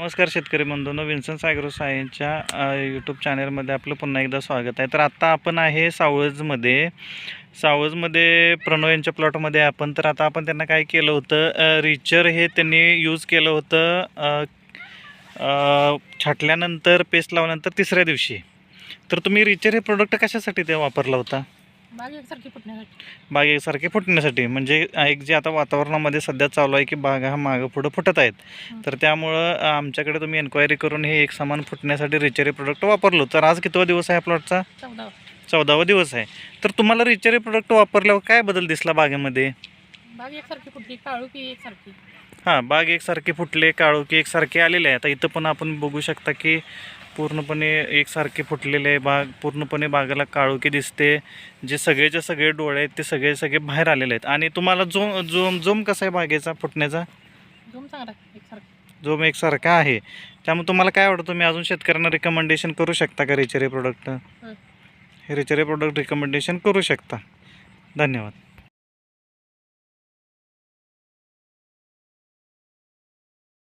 नमस्कार शेतकरी बंधूंनो विन्सन सायग्रो सायन्सच्या यूट्यूब चॅनलमध्ये आपलं पुन्हा एकदा स्वागत आहे. तर आत्ता आपण आहे सावळजमध्ये सावळजमध्ये प्रणव यांच्या प्लॉटमध्ये आपण. तर आता आपण त्यांना काय केलं होतं रिचर हे त्यांनी यूज केलं होतं छाटल्यानंतर पेस्ट लावल्यानंतर तिसऱ्या दिवशी. तर तुम्ही रिचर हे प्रोडक्ट कशासाठी ते वापरला होता? बाग एकसारखी फुटण्यासाठी फुटण्यासाठी. म्हणजे एक जे आता वातावरणामध्ये सध्या चालू आहे की बागा हा मागं पुढं फुटत आहेत. तर त्यामुळं आमच्याकडे तुम्ही एन्क्वायरी करून हे एक समान फुटण्यासाठी रिचरी प्रोडक्ट वापरलो. तर आज कितवा दिवस आहे प्लॉटचा चौदा चौदावा. दिवस आहे. तर तुम्हाला रिचरी प्रोडक्ट वापरल्यावर काय बदल दिसला बागेमध्ये? बाग एकसारखी फुटली काळू की एकसारखी. हां बाग एकसारखे फुटले एकसारखे आलेले आहे. आता इथं पण आपण बघू शकता की पूर्णपणे एकसारखे फुटलेले आहे बाग पूर्णपणे बागाला काळोखी दिसते. जे सगळेचे सगळे डोळे आहेत ते सगळे सगळे बाहेर आलेले आहेत. आणि तुम्हाला जोम जोम जोम कसा आहे बागेचा फुटण्याचा? चांगला एकसारखी. जोम एकसारखा आहे. त्यामुळे तुम्हाला काय वाटतं तुम्ही अजून शेतकऱ्यांना रिकमेंडेशन करू शकता का? रिचरी प्रोडक्ट हे. रिचरी प्रोडक्ट रिकमेंडेशन करू शकता. धन्यवाद.